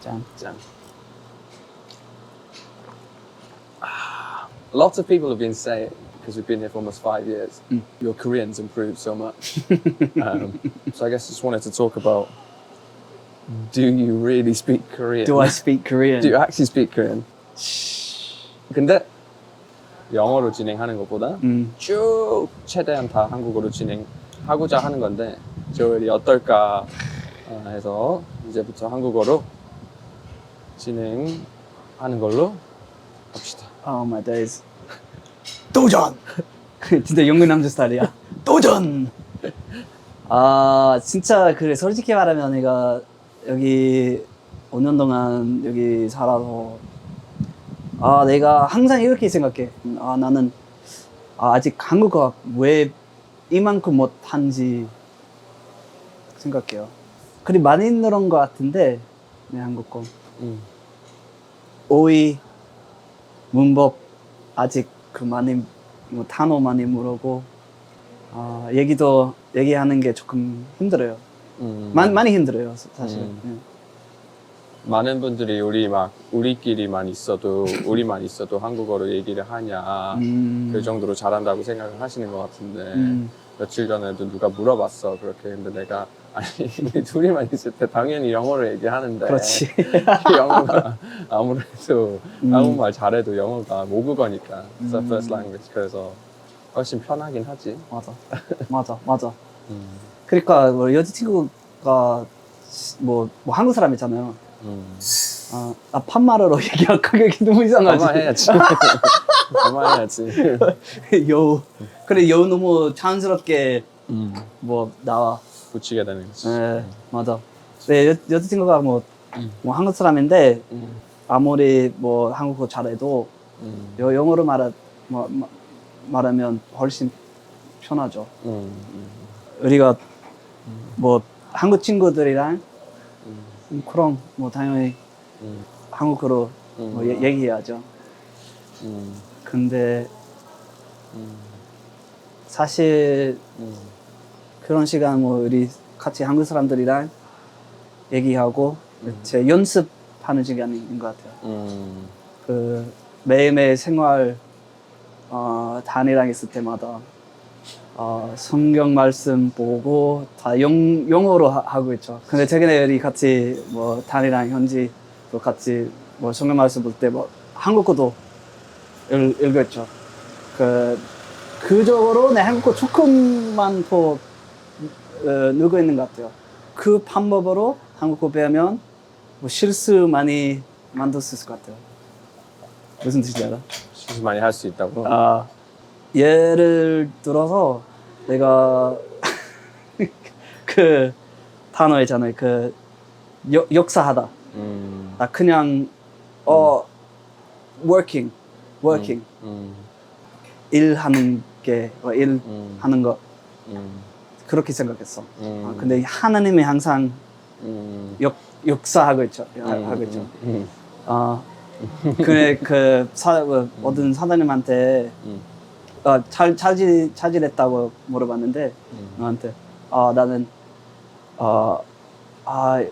짠. 짠. Ah, Lots of people have been saying, because we've been here for almost five years, Mm. your Korean's improved so much. um, so I guess just wanted to talk about do you really speak Korean? Do I speak Korean? Do you actually speak Korean? 근데 영어로 진행하는 것보다 음. 쭉 최대한 다 한국어로 진행하고자 하는 건데 조엘이 어떨까 어, 해서 이제부터 한국어로 진행하는 걸로 합시다. Oh my days. 도전! 진짜 영국 남자 스타일이야. 도전! 아 진짜 그래 솔직히 말하면 내가 여기 5년 동안 여기 살아서 아 내가 항상 이렇게 생각해. 아 나는 아, 아직 한국어 왜 이만큼 못한지 생각해요. 그리 많이 늘은 것 같은데 내 한국어. 음. 어휘, 문법 아직 그 많이 뭐 단어 많이 모르고 아 얘기도 얘기하는 게 조금 힘들어요. 음. 많 많이 힘들어요 사- 사실. 음. 많은 분들이 우리 막 우리끼리만 있어도 우리만 있어도 한국어로 얘기를 하냐 음. 그 정도로 잘한다고 생각을 하시는 것 같은데 음. 며칠 전에도 누가 물어봤어 그렇게 근데 내가 아니 우리 둘이만 있을 때 당연히 영어로 얘기하는데 그렇지. 영어가 아무래도 음. 한국말 잘해도 영어가 모국어니까 it's the 음. first language 그래서 훨씬 편하긴 하지 맞아, 맞아, 맞아. 음. 그러니까 뭐 여자친구가 뭐, 뭐 한국 사람이잖아요. 음. 아, 아 판말어로 얘기하면 그게 너무 이상하지. 가만해야지 가만해야지 여우. 그래 여우 너무 자연스럽게 음. 뭐 나와. 붙이게 되는 거지 네, 맞아. 네, 여, 여자친구가 뭐, 음. 뭐 한국 사람인데 음. 아무리 뭐 한국어 잘해도 음. 여- 영어로 말하, 뭐, 마- 말하면 훨씬 편하죠. 음. 음. 우리가 뭐 한국 친구들이랑 음. 그럼 뭐 당연히 음. 한국어로 음. 뭐 얘- 얘기해야죠. 음. 근데 음. 사실 음. 그런 시간 뭐 우리 같이 한국 사람들이랑 얘기하고 제 연습하는 시간인 것 같아요. 음. 그 매일매일 생활 어, 단이랑 있을 때마다 어, 성경 말씀 보고 다 영, 영어로 하, 하고 있죠. 근데 최근에 우리 같이 뭐 단이랑 현지도 같이 뭐 성경 말씀 볼 때 뭐 한국어도 읽, 읽었죠. 그 그적으로 내 한국어 조금만 더 어, 늘고 있는 것 같아요. 그 방법으로 한국어 배우면 뭐 실수 많이 만들 수 있을 것 같아요. 무슨 뜻인지 알아? 실수 많이 할 수 있다고 아, 예를 들어서 내가 그 단어 있잖아요. 그 역, 역사하다. 음. 나 그냥 어 working, working 음. 일하는 게 어, 일하는 음. 거 음. 그렇게 생각했어. 음. 아, 근데 하나님이 항상 음. 역 역사하고 있죠. 하- 음. 하고 있죠. 음. 아 그래 그 사, 그 어떤 사장님한테 음. 어, 잘 차질 차질했다고 물어봤는데 음. 나한테 아 나는 어 아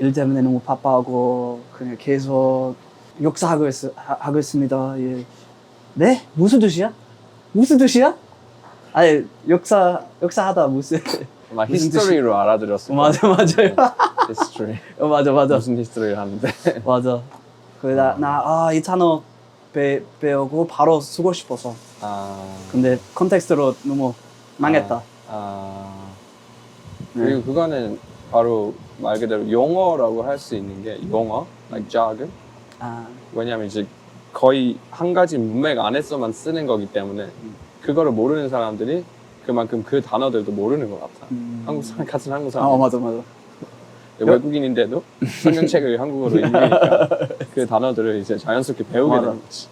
일 때문에 너무 바빠하고 그냥 계속 역사하고 있, 하- 하고 있습니다. 예. 네? 무슨 뜻이야? 무슨 뜻이야? 아니 역사 역사하다 무슨 막 히스토리로 알아들었어. 맞아 맞아요. 히스토리. 어, 맞아 맞아 무슨 히스토리를 하는데. 맞아. 그나나아이 단어 배 배우고 바로 쓰고 싶어서 아. 근데 컨텍스트로 너무 망했다. 아. 네. 그리고 그거는 바로 말 그대로 용어라고 할 수 있는 게 용어, like jargon. 아, 왜냐하면 이제 거의 한 가지 문맥 안에서만 쓰는 거기 때문에 음. 그거를 모르는 사람들이 그만큼 그 단어들도 모르는 것 같아. 음. 한국 사람 같은 한국 아 사람 어, 맞아 맞아. 외국인인데도 성경책을 한국어로 읽으니까 그 단어들을 이제 자연스럽게 배우게 맞아. 되는 거지.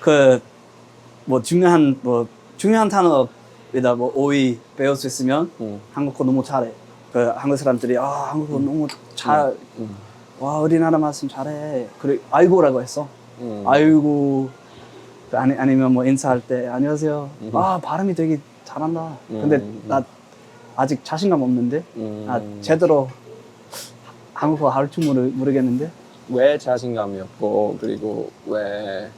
그뭐 중요한 뭐 중요한 단어에다 뭐 오이 배울 수 있으면 응. 한국어 너무 잘해. 그 한국 사람들이 아 한국어 너무 잘. 응. 와 우리나라 말씀 잘해. 그래 아이고라고 했어. 응. 아이고. 그 아니 아니면 뭐 인사할 때 안녕하세요. 음. 아 발음이 되게 잘한다. 근데 음. 나 아직 자신감 없는데. 음. 아 제대로 한국어 할 줄 모르, 모르겠는데. 왜 자신감이 없고 그리고 왜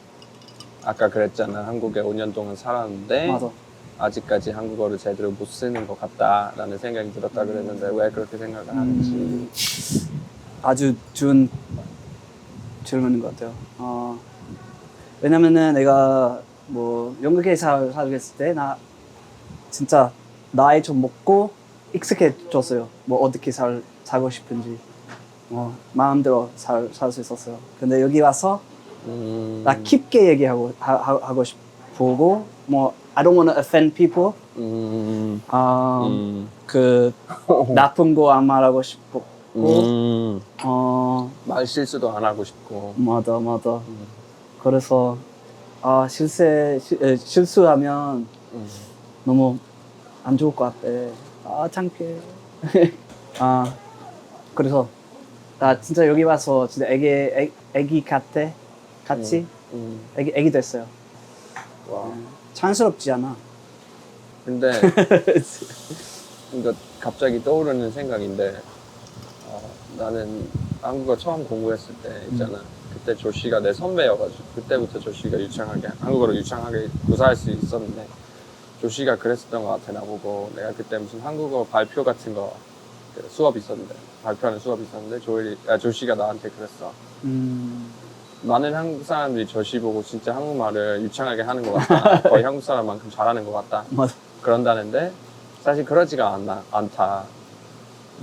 아까 그랬잖아 한국에 5년 동안 살았는데 맞아. 아직까지 한국어를 제대로 못 쓰는 것 같다라는 생각이 들었다 그랬는데 왜 그렇게 생각을 하는지 음, 아주 좋은 질문인 것 같아요. 어, 왜냐면은 내가 뭐 살, 살고 있을 때 나 진짜 나이 좀 먹고 익숙해졌어요. 뭐 어떻게 살, 살고 싶은지. 어, 마음대로 살살수 있었어요. 근데 여기 와서 음, 나 깊게 얘기하고 하, 하- 하고 싶고 뭐 I don't want to offend people. 음, 어, 음, 그 나쁜 거 안 말하고 싶고. 음, 어. 말 실수도 안 하고 싶고. 맞아 맞아. 음, 그래서 아 실세 시- 에, 실수하면 음, 너무 안 좋을 것 같아. 아 창피해. 아 그래서 나 진짜 여기 와서 진짜 애기 애, 애기 같아? 같이? 음. 애기 애기 됐어요. 와. 찬스럽지 않아? 근데 이거 갑자기 떠오르는 생각인데 어, 나는 한국어 처음 공부했을 때 있잖아. 그때 조 씨가 내 선배여가지고 그때부터 조 씨가 유창하게 한국어를 유창하게 구사할 수 있었는데 조 씨가 그랬었던 것 같아 나보고 내가 그때 무슨 한국어 발표 같은 거그 수업 있었는데 발표하는 수업 있었는데 조엘이 아, 조 씨가 나한테 그랬어. 음 많은 한국 사람들이 조씨 보고 진짜 한국말을 유창하게 하는 것 같다. 거의 한국 사람만큼 잘하는 것 같다. 맞아 그런다는데 사실 그러지가 않나, 않다.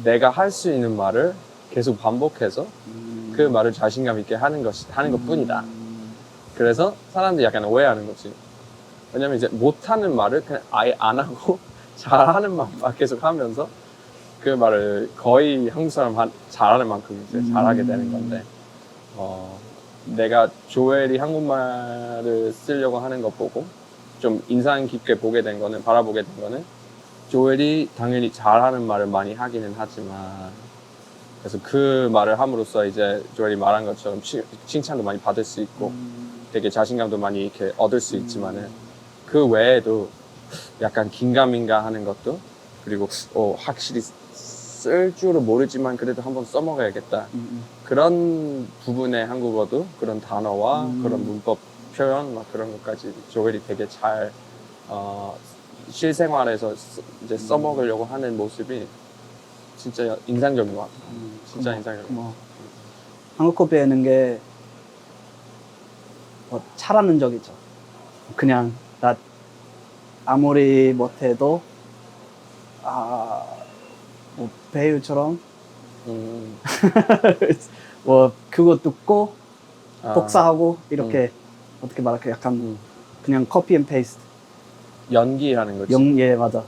내가 할 수 있는 말을 계속 반복해서 음, 그 말을 자신감 있게 하는 것이 하는 것 뿐이다. 음, 그래서 사람들이 약간 오해하는 거지. 왜냐면 이제 못하는 말을 그냥 아예 안 하고 잘하는 말만 계속 하면서 그 말을 거의 한국 사람 한- 잘하는 만큼 이제 잘하게 되는 건데, 어, 내가 조엘이 한국말을 쓰려고 하는 것 보고 좀 인상 깊게 보게 된 거는, 바라보게 된 거는 조엘이 당연히 잘하는 말을 많이 하기는 하지만 그래서 그 말을 함으로써 이제 조엘이 말한 것처럼 치- 칭찬도 많이 받을 수 있고 음, 되게 자신감도 많이 이렇게 얻을 수 있지만은 그 외에도 약간 긴가민가 하는 것도 그리고 어, 확실히 쓸 줄은 모르지만 그래도 한번 써먹어야겠다. 음, 그런 부분의 한국어도 그런 단어와 음. 그런 문법 표현 막 그런 것까지 조엘이 되게 잘 어, 실생활에서 쓰- 이제 써먹으려고 하는 모습이 진짜 인상적인 것 같아요. 음, 진짜 고마워, 인상적인 것 고마워. 한국어 배우는 게 뭐, 잘하는 적 있죠. 그냥 나 아무리 못해도 아, 뭐 배우처럼 음, 뭐 그거 듣고 아, 복사하고 이렇게 어떻게 말할까 약간 음, 그냥 커피 앤 페이스트 연기하는 거지. 연예 맞아.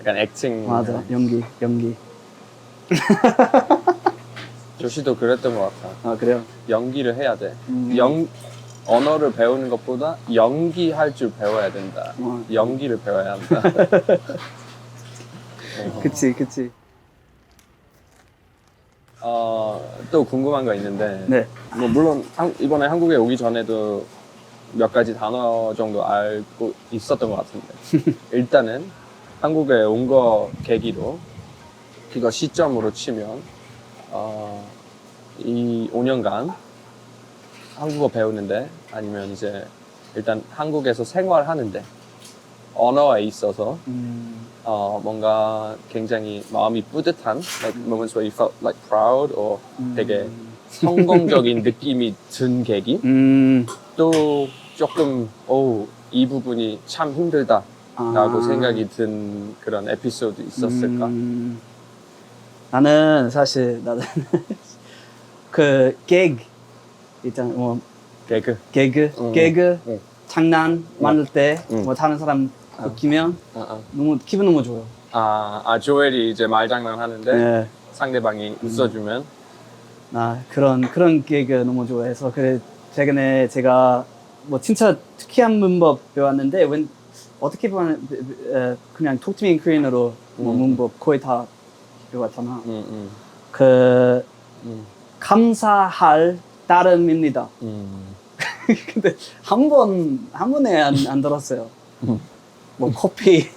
약간 액팅. 맞아. 연기 연기 조시도 그랬던 것 같아. 아 그래요 연기를 해야 돼. 음. 영 언어를 배우는 것보다 연기할 줄 배워야 된다. 어, 연기를 배워야 한다. 어. 그치 그치 어, 또 궁금한 거 있는데, 네 뭐 물론 한- 이번에 한국에 오기 전에도 몇 가지 단어 정도 알고 있었던 것 같은데 일단은 한국에 온 거 계기로 그거 시점으로 치면 어, 이 5년간 한국어 배우는데 아니면 이제 일단 한국에서 생활하는데 언어에 있어서 음, 어, 뭔가 굉장히 마음이 뿌듯한 like moments where you felt like proud or 되게 성공적인 느낌이 든 계기? 음, 또 조금 오, 이 부분이 참 힘들다 라고 아. 생각이 든 그런 에피소드 있었을까? 음, 나는 사실 나는 그 개그 있잖아 뭐 개그 개그 응, 개그 응. 장난 만들 때 응. 뭐 다른 사람 웃기면 아, 아. 너무 기분 너무 좋아요. 아, 아, 조엘이 이제 말장난 하는데 네. 상대방이 웃어주면 나 그런 그런 개그 너무 좋아해서 그래 최근에 제가 뭐 진짜 특이한 문법 배웠는데 웬 어떻게 보면 에, 그냥 톡투미 크린으로 뭐 음. 문법 거의 다 배웠잖아. 음, 음, 그 음, 감사할 따름입니다. 음. 근데 한 번, 한 번에 안, 안 들었어요. 음. 뭐 커피,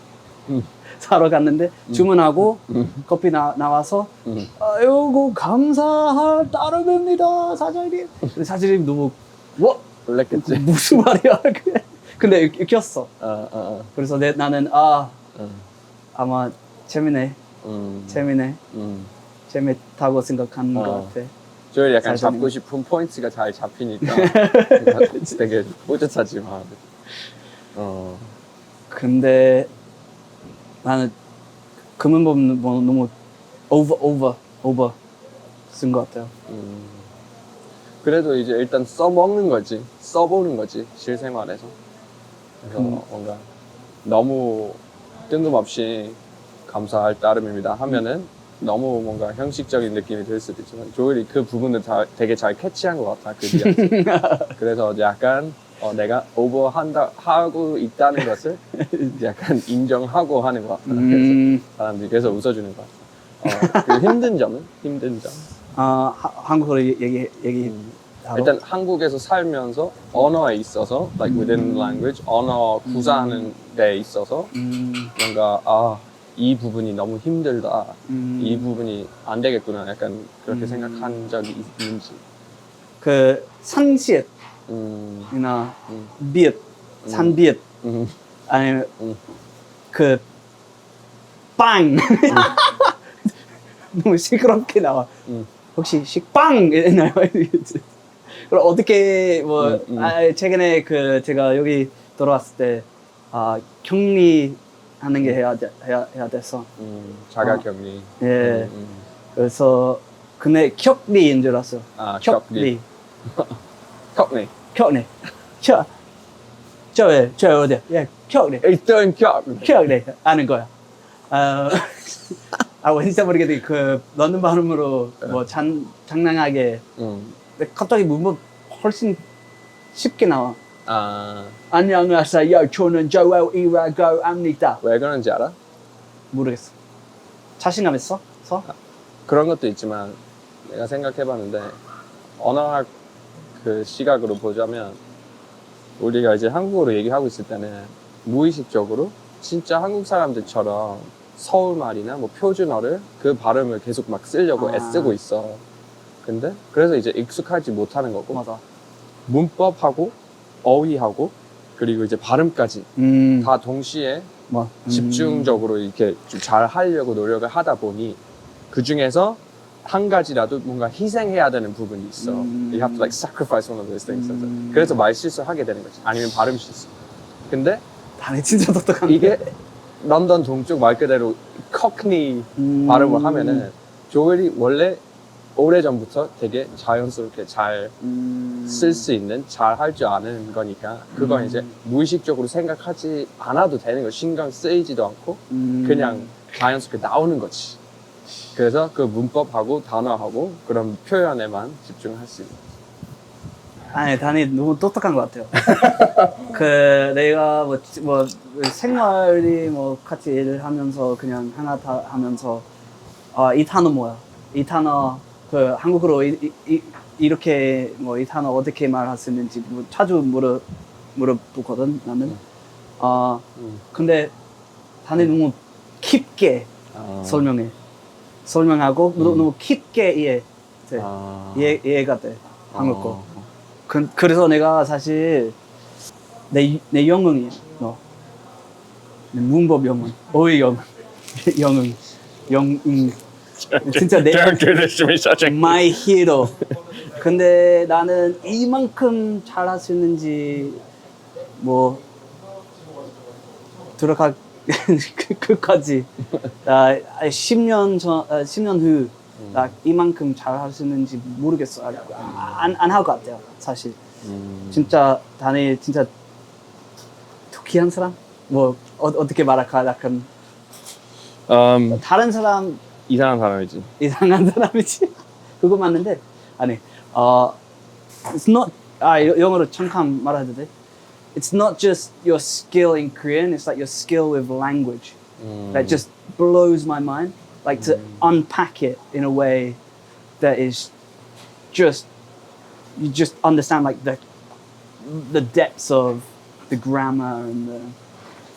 음. 사러 갔는데 주문하고 음. 커피 나, 나와서 음. 아이고 감사할 따름입니다 사장님. 근데 사장님 너무 뭐 놀랬겠지. 무슨 말이야? 근데 읽- 읽혔어. 어, 어, 어. 그래서 내, 나는 아 어. 아마 재미네, 음. 재미네, 음. 재밌다고 생각하는 어. 것 같아. 저희 약간 사장님. 잡고 싶은 포인트가 잘 잡히니까 되게 뿌듯하지만 어. 근데 나는 그 문법은 뭐 너무 over over over 쓴것 같아요. 음. 그래도 이제 일단 써먹는 거지 써보는 거지 실생활에서 그래서 음. 뭔가 너무 뜬금없이 감사할 따름입니다. 하면은 너무 뭔가 형식적인 느낌이 들 수도 있지만 조엘이 그 부분을 다 되게 잘 캐치한 것 같아 그 뒤에. 그래서 약간 어, 내가 오버한다 하고 있다는 것을 약간 인정하고 하는 것 같아. 그래서 음, 사람들이 그래서 웃어주는 것 같아. 어, 그 힘든 점은? 힘든 점? 아 하- 한국어로 얘기 얘기 음. 하러? 일단 한국에서 살면서 언어에 있어서 like within language 언어 구사하는 데 있어서 음, 뭔가 아 이 부분이 너무 힘들다 음, 이 부분이 안 되겠구나 약간 그렇게 음. 생각한 적이 있- 있는지 그 산시읒이나 음, 음, 비읒, 산비읒 음, 아니면 음. 그 빵. 너무 시끄럽게 나와. 음. 혹시 식빵 있나요? 그럼 어떻게 뭐 음, 음. 아, 최근에 그 제가 여기 들어왔을 때 아, 격리 하는 게 해야 돼, 해야, 해야 돼서. 음, 자가 격리. 예. 음, 음. 그래서 근데 격리인 줄 알았어요. 아 격리. 격리. 격리. 격리. 저 저에 저 어디 예 격리. 일단 격리. 격리. 아는 거야. 아, 아 왠지 모르겠는데 그 런던 발음으로 뭐 장, 장난하게. 음. 근데 갑자기 문법 훨씬 쉽게 나와. 아, 안녕하세요. 저는 조엘이라고 합니다. 왜 그런지 알아? 모르겠어. 자신감 있어? 서? 그런 것도 있지만 내가 생각해봤는데 언어학 그 시각으로 보자면 우리가 이제 한국어로 얘기하고 있을 때는 무의식적으로 진짜 한국 사람들처럼 서울 말이나 뭐 표준어를 그 발음을 계속 막 쓰려고 아. 애쓰고 있어. 근데 그래서 이제 익숙하지 못하는 거고 맞아. 문법하고 어휘하고 그리고 이제 발음까지 음. 다 동시에 뭐 음. 집중적으로 이렇게 좀 잘 하려고 노력을 하다 보니 그 중에서 한 가지라도 뭔가 희생해야 되는 부분이 있어. 음. You have to like sacrifice one of those things. 음. 그래서 말 실수 하게 되는 거지. 아니면 발음 실수. 근데 다네 진짜 똑똑한데. 이게 런던 동쪽 말 그대로 커크니 음. 발음을 하면은 조엘이 원래 오래 전부터 되게 자연스럽게 잘쓸수 음. 있는 잘 할 줄 아는 거니까 그건 음. 이제 무의식적으로 생각하지 않아도 되는 거 신경 쓰이지도 않고 음. 그냥 자연스럽게 나오는 거지. 그래서 그 문법하고 단어하고 그런 표현에만 집중할 수 있는. 아니 다니 너무 똑똑한 것 같아요. 그 내가 뭐, 지- 뭐 생활이 뭐 같이 일을 하면서 그냥 하나 다 하면서 아 이 단어 뭐야? 이 단어 그 한국어로 이, 이, 이, 렇게 뭐 이 단어 어떻게 말할 수 있는지 뭐 자주 물어 물어보거든 나는. 아 음. 근데 다니 너무 깊게 아, 설명해. 설명하고 너무- 음. 너무 깊게 이해 돼. 아, 이해 이해가 돼 한국 거. 어. 그, 그래서 내가 사실 내, 내 영웅이야, 너. 내 문법 영웅, 어휘 영웅, 영웅, 영웅. 진짜 내 Don't do this to me, my hero. 근데 나는 이만큼 잘할 수 있는지 뭐 들어가 그- 그까지 아, 10년 전, 아, 10년 후 나 이만큼 잘할 수 있는지 모르겠어. 안안 할 것 같아요, 사실. 음. 진짜 다니 진짜 특이한 사람? 뭐 어, 어떻게 말할까? 약간 음, 다른 사람 이상한 사람이지. 이상한 사람이지. 그거 맞는데 아니 어 it's not 아 여- 영어로 잠깐 말해도 돼? It's not just your skill in Korean. It's like your skill with language 음. that just blows my mind. Like to unpack it in a way that is just you just understand like the the depths of the grammar and the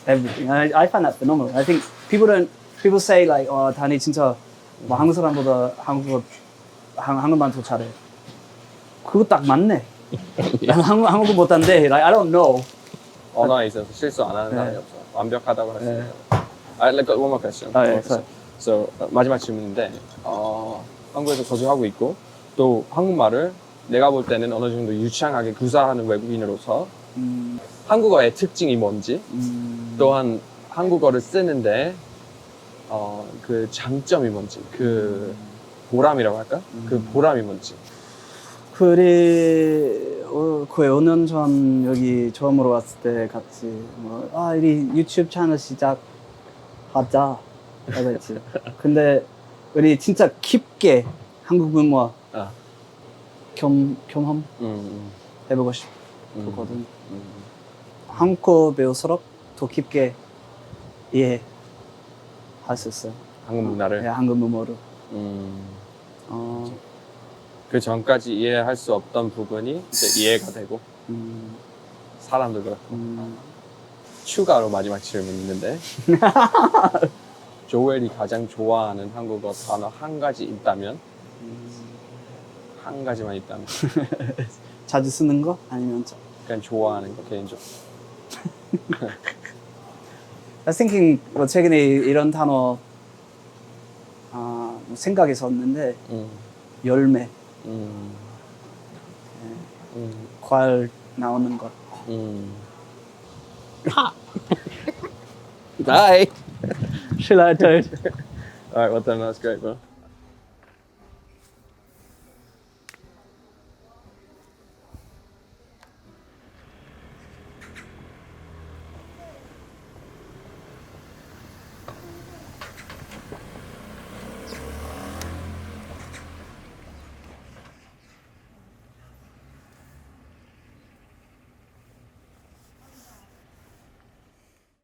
everything. I, I find that phenomenal. I think people don't people say like 어 다니 진짜 뭐 한국 사람보다 한국어 한, 한국말 더 잘해. 그거 딱 맞네. 나는 한국 한국어 못한데 like I don't know. 언어에 있어서 실수 안 하는 네. 사람이 없어. 완벽하다고 할 수 네. 있어요. I like one more question. 아, 예. So 어, 마지막 질문인데 어, 한국에서 거주하고 있고 또 한국말을 내가 볼 때는 어느 정도 유창하게 구사하는 외국인으로서 음, 한국어의 특징이 뭔지 음, 또한 한국어를 쓰는데 어, 그 장점이 뭔지 그 보람이라고 할까? 그 보람이 뭔지 그래 어, 거의 5년 전 여기 처음으로 왔을 때 같이 뭐 아 우리 유튜브 채널 시작하자 라고 했지. 근데 우리 진짜 깊게 한국 문화 아, 겸 경험 음, 해보고 음, 싶거든. 음. 한국어 배울수록 더 깊게 이해 할수 있어요. 한국 문화를? 네, 한국 문화를. 음, 어, 그 전까지 이해할 수 없던 부분이 이제 이해가 되고 음, 사람도 그렇고. 음. 추가로 마지막 질문 있는데. 조엘이 가장 좋아하는 한국어 단어 한 가지 있다면? 한 가지만 있다면. 자주 쓰는 거? 아니면 저- 그냥 좋아하는 거 개인적으로 I was thinking 뭐 최근에 이런 단어 아, 생각했었는데 음, 열매, 음, 음, 과일 나오는 것. 음. Bye. Should I you? All right, well then that's great, bro.